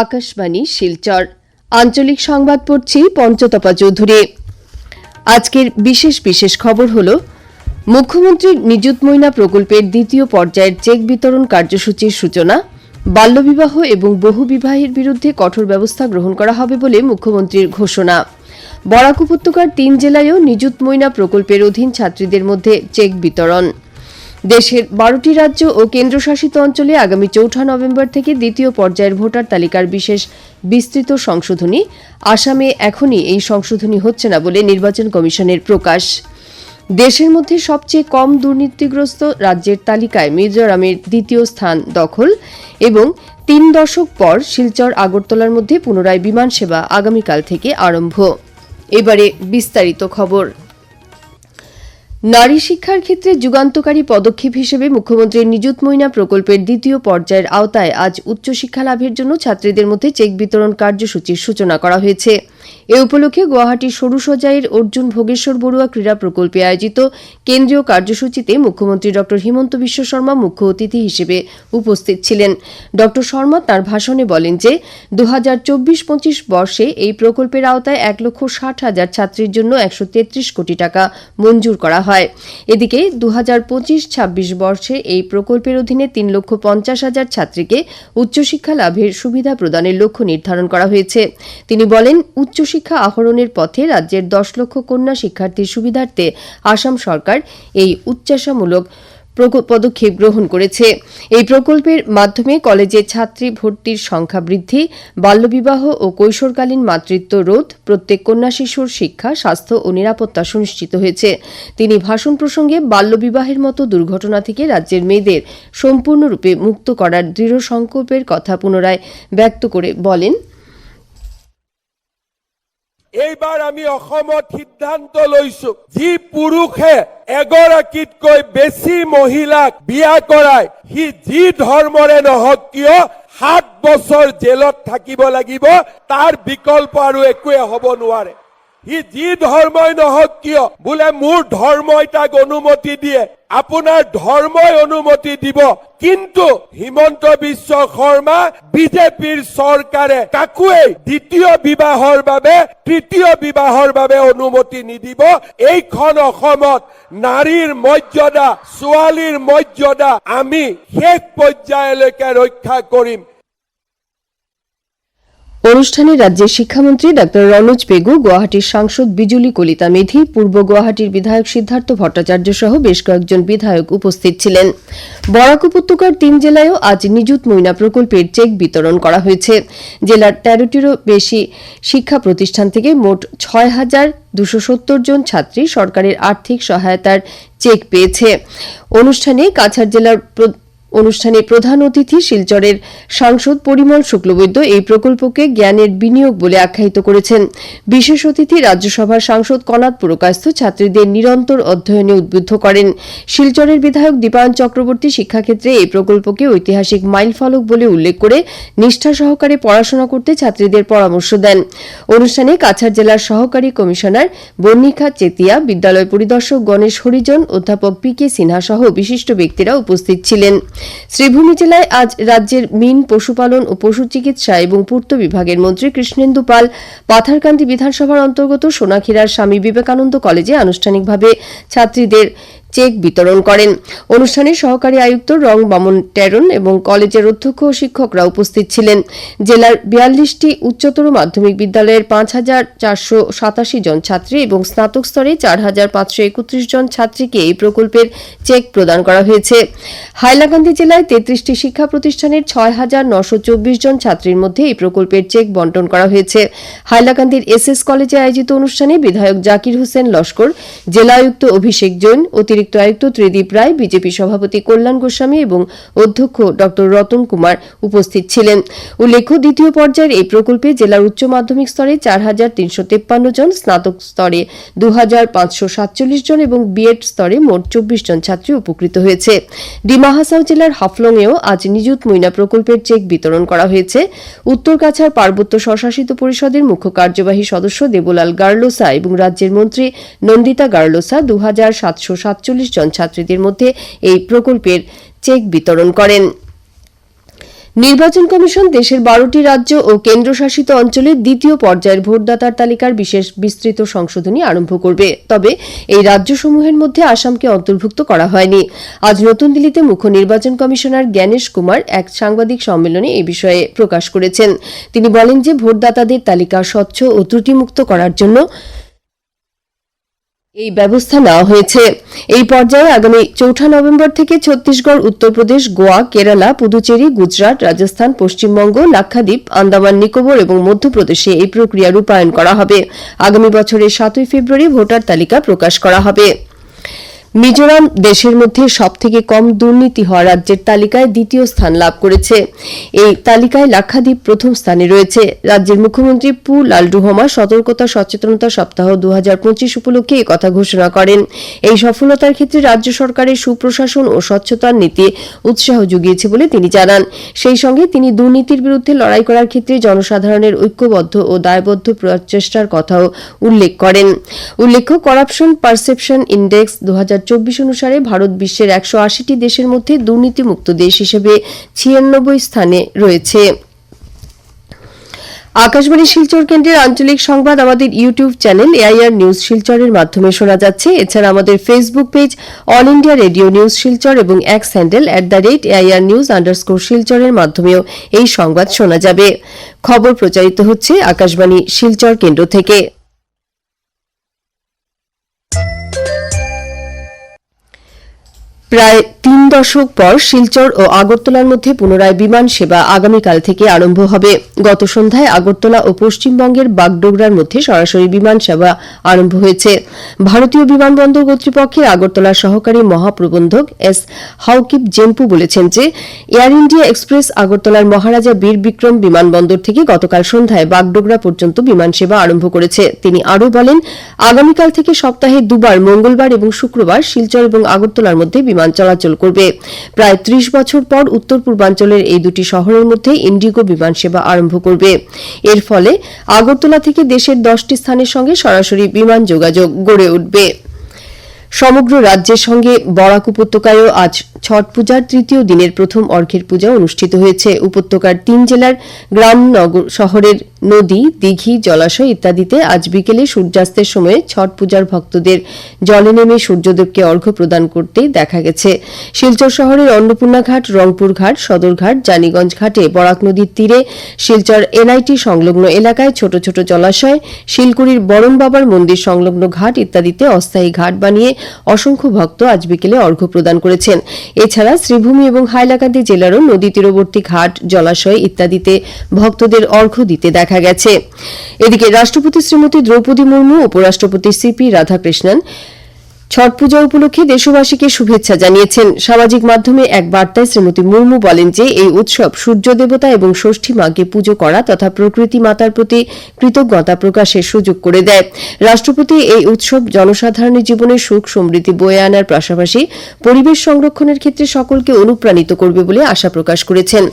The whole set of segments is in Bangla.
আকাশবাণী, শিলচর। আঞ্চলিক সংবাদ পড়ছি পঞ্চতপা চৌধুরী। আজকের বিশেষ বিশেষ খবর হল, মুখ্যমন্ত্রীর নিযুত ময়না প্রকল্পের দ্বিতীয় পর্যায়ের চেক বিতরণ কার্যসূচির সূচনা, বাল্যবিবাহ এবং বহুবিবাহের বিরুদ্ধে কঠোর ব্যবস্থা গ্রহণ করা হবে বলে মুখ্যমন্ত্রীর ঘোষণা। বরাক উপত্যকার তিন জেলায়ও নিযুত ময়না প্রকল্পের অধীন ছাত্রীদের মধ্যে চেক বিতরণ। দেশের বারোটি রাজ্য ও কেন্দ্রশাসিত অঞ্চলে আগামী চৌঠা নভেম্বর থেকে দ্বিতীয় পর্যায়ের ভোটার তালিকার বিশেষ বিস্তৃত সংশোধনী। আসামে এখনই এই সংশোধনী হচ্ছে না বলে নির্বাচন কমিশনের প্রকাশ। দেশের মধ্যে সবচেয়ে কম দুর্নীতিগ্রস্ত রাজ্যের তালিকায় মিজোরামের দ্বিতীয় স্থান দখল এবং তিন দশক পর শিলচর, আগরতলার মধ্যে পুনরায় বিমান সেবা আগামীকাল থেকে আরম্ভ। এবারে বিস্তারিত খবর। নারী শিক্ষার ক্ষেত্রে যুগান্তকারী পদক্ষেপ হিসেবে মুখ্যমন্ত্রীর নিযুত মৈনা প্রকল্পের দ্বিতীয় পর্যায়ের আওতায় আজ উচ্চশিক্ষা লাভের জন্য ছাত্রীদের মধ্যে চেক বিতরণ কার্যসূচির সূচনা করা হয়েছে। এ উপলক্ষে গুয়াহাটির সরুসজাইয়ের অর্জুন ভোগেশ্বর বড়ুয়া ক্রীড়া প্রকল্পে আয়োজিত কেন্দ্রীয় কার্যসূচিতে মুখ্যমন্ত্রী ড হিমন্ত বিশ্ব শর্মা মুখ্য অতিথি হিসেবে উপস্থিত ছিলেন। ড শর্মা তার ভাষণে বলেন যে দু হাজার চব্বিশ পঁচিশ বর্ষে এই প্রকল্পের আওতায় এক লক্ষ ষাট হাজার ছাত্রীর জন্য একশো তেত্রিশ কোটি টাকা মঞ্জুর করা হয়। এদিকে দু হাজার পঁচিশ ছাব্বিশ বর্ষে এই প্রকল্পের অধীনে তিন লক্ষ পঞ্চাশ হাজার ছাত্রীকে উচ্চশিক্ষা লাভের সুবিধা প্রদানের লক্ষ্য নির্ধারণ করা হয়েছে। তিনি বলেন উচ্চশিক্ষা আহরণের পথে রাজ্যের দশ লক্ষ কন্যা শিক্ষার্থীর সুবিধার্থে আসাম সরকার এই উচ্চাশামূলক পদক্ষেপ গ্রহণ করেছে। এই প্রকল্পের মাধ্যমে কলেজে ছাত্রী ভর্তির সংখ্যা বৃদ্ধি, বাল্যবিবাহ ও কৈশোরকালীন মাতৃত্ব রোধ, প্রত্যেক কন্যা শিশুর শিক্ষা, স্বাস্থ্য ও নিরাপত্তা সুনিশ্চিত হয়েছে। তিনি ভাষণ প্রসঙ্গে বাল্যবিবাহের মতো দুর্ঘটনা থেকে রাজ্যের মেয়েদের সম্পূর্ণরূপে মুক্ত করার দৃঢ় সংকল্পের কথা পুনরায় ব্যক্ত করে বলেন এইবাৰ আমি অসমত সিদ্ধান্ত লৈছো, যি পুৰুষে এগৰাকীতকৈ বেছি মহিলাক বিয়া কৰাই, সি যি ধৰ্মৰে নহওক কিয়, সাত বছৰ জেলত থাকিব লাগিব, তাৰ বিকল্প আৰু একোৱে হ'ব নোৱাৰে। সি যি ধৰ্মই নহওক কিয়, বোলে মোৰ ধৰ্মই তাক অনুমতি দিয়ে, আপোনাৰ ধৰ্মই অনুমতি দিব, কিন্তু হিমন্ত বিশ্ব শৰ্মা বিজেপিৰ চৰকাৰে কাকোৱেই দ্বিতীয় বিবাহৰ বাবে, তৃতীয় বিবাহৰ বাবে অনুমতি নিদিব। এইখন অসমত নাৰীৰ মৰ্যাদা, ছোৱালীৰ মৰ্যাদা আমি শেষ পৰ্যায়লৈকে ৰক্ষা কৰিম। অনুষ্ঠানে রাজ্যের শিক্ষামন্ত্রী ডাক্তার রনোজ পেগু গুয়াহাটির সাংসদ বিজুলি কলিতা মেধি, পূর্ব গুয়াহাটির বিধায়ক সিদ্ধার্থ ভট্টাচার্য সহ বেশ কয়েকজন বিধায়ক উপস্থিত ছিলেন। বরাক উপত্যকার তিন জেলায়ও আজ নিযুত ময়না প্রকল্পের চেক বিতরণ করা হয়েছে। জেলার তেরোটিরও বেশি শিক্ষা প্রতিষ্ঠান থেকে মোট ছয় হাজার দুশো সত্তর জন ছাত্রী সরকারের আর্থিক সহায়তার চেক পেয়েছে। অনুষ্ঠানে কাছাড় জেলার অনুষ্ঠানে প্রধান অতিথি শিলচরের সাংসদ পরিমল শুক্লবৈদ্য এই প্রকল্পকে জ্ঞানের বিনিয়োগ বলে আখ্যায়িত করেছেন। বিশেষ অতিথি রাজ্যসভার সাংসদ কনাদ পুরকায়স্থ ছাত্রীদের নিরন্তর অধ্যয়নে উদ্বুদ্ধ করেন। শিলচরের বিধায়ক দীপায়ন চক্রবর্তী শিক্ষাক্ষেত্রে এই প্রকল্পকে ঐতিহাসিক মাইলফলক বলে উল্লেখ করে নিষ্ঠা সহকারে পড়াশোনা করতে ছাত্রীদের পরামর্শ দেন। অনুষ্ঠানে কাছাড় জেলার সহকারী কমিশনার বর্ণিকা চেতিয়া, বিদ্যালয় পরিদর্শক গণেশ হরিজন, অধ্যাপক পি কে সিনহা সহ বিশিষ্ট ব্যক্তিরা উপস্থিত ছিলেন। শ্রীভূমি জেলায় আজ রাজ্যের মিন পশুপালন ও পশু চিকিৎসা এবং পূর্ত বিভাগের মন্ত্রী কৃষ্ণেন্দু পাল পাথারকান্দি বিধানসভার অন্তর্গত সোনাখিরার স্বামী বিবেকানন্দ কলেজে আনুষ্ঠানিকভাবে ছাত্রীদের চেক বিতরণ করেন। অনুষ্ঠানে সহকারী আয়ুক্ত রং বামন টেরন এবং কলেজের অধ্যক্ষ ও শিক্ষকরা উপস্থিত ছিলেন। জেলার বিয়াল্লিশটি উচ্চতর মাধ্যমিক বিদ্যালয়ের পাঁচ হাজার চারশো সাতাশি জন ছাত্রী এবং স্নাতক স্তরে চার হাজার পাঁচশো একত্রিশ জন ছাত্রীকে এই প্রকল্পের চেক প্রদান করা হয়েছে। হাইলাকান্দি জেলায় তেত্রিশটি শিক্ষা প্রতিষ্ঠানের ছয় হাজার নশো চব্বিশ জন ছাত্রীর মধ্যে এই প্রকল্পের চেক বন্টন করা হয়েছে। হাইলাকান্দির এস এস কলেজে আয়োজিত অনুষ্ঠানে বিধায়ক জাকির হোসেন লস্কর জেলা আয়ুক্ত অভিষেক জৈন, অতিরিক্ত আয়ুক্ত ত্রিদীপ রায়, বিজেপি সভাপতি কল্যাণ গোস্বামী এবং অধ্যক্ষ ড রতন কুমার উপস্থিত ছিলেন। উল্লেখ্য, দ্বিতীয় পর্যায়ের এই প্রকল্পে জেলার উচ্চ মাধ্যমিক স্তরে চার জন, স্নাতক স্তরে দু হাজার পাঁচশো সাতচল্লিশ জন এবং বিএড স্তরে মোট চব্বিশ জন ছাত্রী উপকৃত হয়েছে। ডিমা হাসাও জেলার হাফলংয়েও আজ নিযুত ময়না প্রকল্পের চেক বিতরণ করা হয়েছে। উত্তর কাছাড় পার্বত্য স্বশাসিত পরিষদের মুখ্য কার্যবাহী সদস্য দেবলাল গার্লোসা এবং রাজ্যের মন্ত্রী নন্দিতা গার্লোসা দু হাজার সাতশো সাতচল্লিশ জন ছাত্রীদের মধ্যে এই প্রকল্পের চেক বিতরণ করেন। নির্বাচন কমিশন দেশের বারোটি রাজ্য ও কেন্দ্রশাসিত অঞ্চলের দ্বিতীয় পর্যায়ের ভোটদাতার তালিকার বিশেষ বিস্তৃত সংশোধনী আরম্ভ করবে। তবে এই রাজ্যসমূহের মধ্যে আসামকে অন্তর্ভুক্ত করা হয়নি। আজ নতুন দিল্লিতে মুখ্য নির্বাচন কমিশনার জ্ঞানেশ কুমার এক সাংবাদিক সম্মেলনে এই বিষয়ে প্রকাশ করেছেন। তিনি বলেন যে ভোটদাতাদের তালিকা স্বচ্ছ ও ত্রুটিমুক্ত করার জন্য এই ব্যবস্থা নেওয়া হয়েছে। এই পর্যায়ে আগামী চৌঠা নভেম্বর থেকে ছত্তিশগড়, উত্তরপ্রদেশ, গোয়া, কেরালা, পুদুচেরি, গুজরাট, রাজস্থান, পশ্চিমবঙ্গ, লাক্ষাদ্বীপ, আন্দামান, নিকোবর এবং মধ্যপ্রদেশে এই প্রক্রিয়া রূপায়ণ করা হবে। আগামী বছরের সাতই ফেব্রুয়ারি ভোটার তালিকা প্রকাশ করা হবে। মিজোরাম দেশের মধ্যে সবথেকে কম দুর্নীতি হওয়া রাজ্যের তালিকায় দ্বিতীয় স্থান লাভ করেছে। এই তালিকায় লাক্ষাদ্বীপ প্রথম স্থানে রয়েছে। রাজ্যের মুখ্যমন্ত্রী পু লালডুহমা সতর্কতা, সচেতনতা সপ্তাহ দু হাজার পঁচিশ উপলক্ষে কথা ঘোষণা করেন। এই সফলতার ক্ষেত্রে রাজ্য সরকারের সুপ্রশাসন ও স্বচ্ছতার নীতি উৎসাহ যুগিয়েছে বলে তিনি জানান। সেই সঙ্গে তিনি দুর্নীতির বিরুদ্ধে লড়াই করার ক্ষেত্রে জনসাধারণের ঐক্যবদ্ধ ও দায়বদ্ধ প্রচেষ্টার কথাও উল্লেখ করেন। উল্লেখ্য, করাপশন পারসেপশন ইন্ডেক্স দু অনুসারে ভারত বিশ্বের একশো আশিটি দেশের মধ্যে দুর্নীতিমুক্ত দেশ হিসেবে ছিয়ানব্বই স্থানে রয়েছে। আকাশবাণী শিলচর কেন্দ্রের আঞ্চলিক সংবাদ আমাদের ইউটিউব চ্যানেল এআইআর নিউজ শিলচরের মাধ্যমে শোনা যাচ্ছে। এছাড়া আমাদের Facebook page all India radio news Silchar এবং X handle at the rate AIR news underscore শিলচরের মাধ্যমেও এই সংবাদ শোনা যাবে। খবর প্রচারিত হচ্ছে আকাশবাণী শিলচর কেন্দ্র থেকে। প্রায় তিন দশক পর শিলচর ও আগরতলার মধ্যে পুনরায় বিমান সেবা আগামীকাল থেকে আরম্ভ হবে। গত সন্ধ্যায় আগরতলা ও পশ্চিমবঙ্গের বাগডোগরার মধ্যে সরাসরি বিমান সেবা আরম্ভ হয়েছে। ভারতীয় বিমানবন্দর কর্তৃপক্ষের আগরতলা সহকারী মহাপ্রবন্ধক এস হাউকিপ জেম্পু বলেছেন যে, এয়ার ইন্ডিয়া এক্সপ্রেস আগরতলার মহারাজা বীর বিক্রম বিমানবন্দর থেকে গতকাল সন্ধ্যায় বাগডোগরা পর্যন্ত বিমান সেবা আরম্ভ করেছে। তিনি আরও বলেন, আগামীকাল থেকে সপ্তাহে দুবার মঙ্গলবার এবং শুক্রবার শিলচর এবং আগরতলার মধ্যে বিমান চলাচল করবে। প্রায় ত্রিশ বছর পর উত্তর পূর্বাঞ্চলের এই দুটি শহরের মধ্যে ইন্ডিগো বিমান সেবা আরম্ভ করবে। এর ফলে আগরতলা থেকে দেশের দশটি স্থানের সঙ্গে সরাসরি বিমান যোগাযোগ গড়ে উঠবে। সমগ্র রাজ্যের সঙ্গে বরাক উপত্যকায়ও আজ ছট পূজার তৃতীয় দিনের প্রথম অর্ঘ্যের পূজা অনুষ্ঠিত হয়েছে। উপত্যকার তিন জেলার গ্রাম, নগর, শহরের নদী, দিঘি, জলাশয় ইত্যাদিতে আজ বিকেলে সূর্যাস্তের সময়ে ছট পূজার ভক্তদের জলে নেমে সূর্যদেবকে অর্ঘ্য প্রদান করতে দেখা গেছে। শিলচর শহরের অন্নপূর্ণা ঘাট রংপুর ঘাট সদরঘাট, জানিগঞ্জ ঘাটে বরাক নদীর তীরে শিলচর এনআইটি সংলগ্ন এলাকায় ছোট ছোট জলাশয়, শিলকুড়ির বরণ বাবার মন্দির সংলগ্ন ঘাট ইত্যাদিতে অস্থায়ী ঘাট বানিয়ে অসংখ্য ভক্ত আজ বিকেলে অর্ঘ্য প্রদান করেছেন। এছাড়া শ্রীভূমি এবং হাইলাকান্দি জেলারও নদী তীরবর্তী ঘাট, জলাশয় ইত্যাদিতে ভক্তদের অর্ঘ্য দিতে দেখা গেছে। এদিকে রাষ্ট্রপতি শ্রীমতী দ্রৌপদী মুর্মু, উপরাষ্ট্রপতি সিপি রাধাকৃষ্ণন ছট পূজা উপলক্ষে দেশবাসীকে শুভেচ্ছা জানিয়েছেন। সামাজিক মাধ্যমে এক বার্তায় শ্রীমতী মুর্মু বলেন যে, এই উৎসব সূর্য দেবতা এবং ষষ্ঠী মাকে পুজো করা তথা প্রকৃতি মাতার প্রতি কৃতজ্ঞতা প্রকাশের সুযোগ করে দেয়। রাষ্ট্রপতি এই উৎসব জনসাধারণের জীবনে সুখ, সমৃদ্ধি বয়ে আনার পাশাপাশি পরিবেশ সংরক্ষণের ক্ষেত্রে সকলকে অনুপ্রাণিত করবে বলে আশা প্রকাশ করেছেন।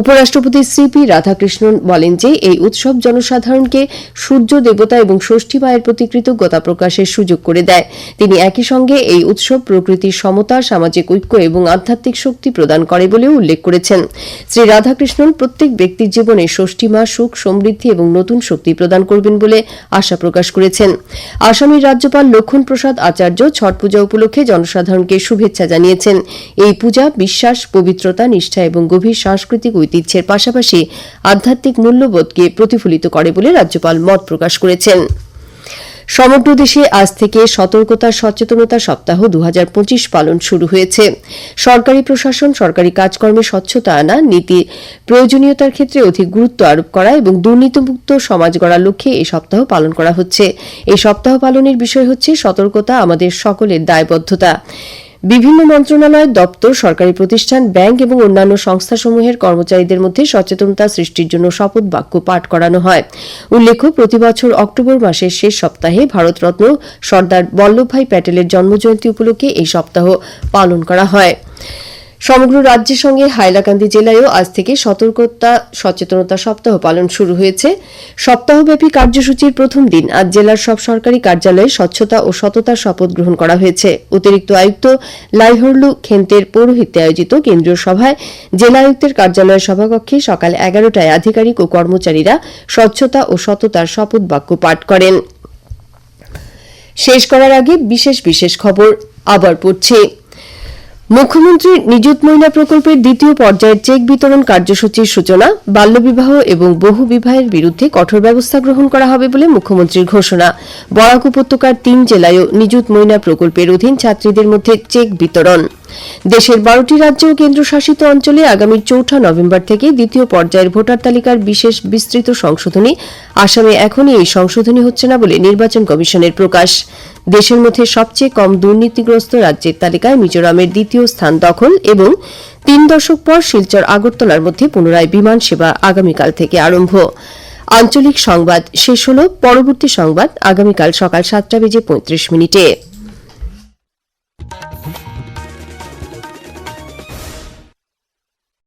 উপরাষ্ট্রপতি সিপি রাধাকৃষ্ণন বলেন যে, এই উৎসব জনসাধারণকে সূর্য দেবতা এবং ষষ্ঠী মায়ের প্রতি কৃতজ্ঞতা প্রকাশের সুযোগ করে দেয়। তিনি একই সঙ্গে এই উৎসব প্রকৃতির সমতা, সামাজিক ঐক্য এবং আধ্যাত্মিক শক্তি প্রদান করে বলেও উল্লেখ করেছেন। শ্রী রাধাকৃষ্ণন প্রত্যেক ব্যক্তির জীবনে ষষ্ঠী মা সুখ, সমৃদ্ধি এবং নতুন শক্তি প্রদান করবেন বলে আশা প্রকাশ করেছেন। আসামের রাজ্যপাল লক্ষণ প্রসাদ আচার্য ছট পূজা উপলক্ষে জনসাধারণকে শুভেচ্ছা জানিয়েছেন। এই পূজা বিশ্বাস, পবিত্রতা, নিষ্ঠা এবং গভীর সাংস্কৃতিক ঐতিহ্যের পাশাপাশি আধ্যাত্মিক মূল্যবোধকে প্রতিফলিত করে বলে রাজ্যপাল মত প্রকাশ করেছেন। সমগ্র দেশে আজ থেকে সতর্কতা, সচেতনতা সপ্তাহ দু হাজার পঁচিশ পালন শুরু হয়েছে। সরকারি প্রশাসন, সরকারি কাজকর্মে স্বচ্ছতা আনা, নীতি প্রয়োজনীয়তার ক্ষেত্রে অধিক গুরুত্ব আরোপ করা এবং দুর্নীতিমুক্ত সমাজ গড়ার লক্ষ্যে এই সপ্তাহ পালন করা হচ্ছে। এই সপ্তাহ পালনের বিষয় হচ্ছে সতর্কতা, আমাদের সকলের দায়বদ্ধতা। বিভিন্ন মন্ত্রণালয়, দপ্তর, সরকারি প্রতিষ্ঠান, ব্যাংক এবং অন্যান্য সংস্থাসমূহের কর্মচারীদের মধ্যে সচেতনতা সৃষ্টির জন্য শপথ বাক্য পাঠ করানো হয়। উল্লেখ্য প্রতিবছর অক্টোবর মাসের শেষ সপ্তাহে ভারতরত্ন সর্দার বল্লভভাই প্যাটেলের জন্মজয়ন্তী উপলক্ষে এই সপ্তাহ পালন করা হয়। সমগ্র রাজ্যের সঙ্গে হাইলাকান্দি জেলায়ও আজ থেকে সতর্কতা, সচেতনতা সপ্তাহ পালন শুরু হয়েছে। সপ্তাহব্যাপী কার্যসূচির প্রথম দিন আজ জেলার সব সরকারি কার্যালয়ে স্বচ্ছতা ও সততার শপথ গ্রহণ করা হয়েছে। অতিরিক্ত আয়ুক্ত লাইহরলু খেন্তের পৌরোহিত্যে আয়োজিত কেন্দ্রীয় সভায় জেলা আয়ুক্তের কার্যালয়ের সভাকক্ষে সকাল এগারোটায় আধিকারিক ও কর্মচারীরা স্বচ্ছতা ও সততার শপথ বাক্য পাঠ করেন। শেষ করার আগে বিশেষ বিশেষ খবর আবার পড়ছি। মুখ্যমন্ত্রী নিযুত মহিলা প্রকল্পের দ্বিতীয় পর্যায়ের চেক বিতরণ কার্যসূচির সূচনা বাল্যবিবাহ এবং বহু বিবাহের বিরুদ্ধে কঠোর ব্যবস্থা গ্রহণ করা হবে বলে মুখ্যমন্ত্রীর ঘোষণা। বরাক উপত্যকার তিন জেলায়ও নিযুত মহিলা প্রকল্পের অধীন ছাত্রীদের মধ্যে চেক বিতরণ। দেশের বারোটি রাজ্য ও কেন্দ্রশাসিত অঞ্চলে আগামী চৌঠা নভেম্বর থেকে দ্বিতীয় পর্যায়ের ভোটার তালিকার বিশেষ বিস্তৃত সংশোধনী। আসামে এখনই এই সংশোধনী হচ্ছে না বলে নির্বাচন কমিশনের প্রকাশ। দেশের মধ্যে সবচেয়ে কম দুর্নীতিগ্রস্ত রাজ্যের তালিকায় মিজোরামের দ্বিতীয় স্থান দখল এবং তিন দশক পর শিলচর আগরতলার মধ্যে পুনরায় বিমান সেবা আগামীকাল থেকে আরম্ভ। আঞ্চলিক সংবাদ শেষ হল, পরবর্তী সংবাদ আগামীকাল সকাল সাতটা বেজে পঁয়ত্রিশ মিনিটে।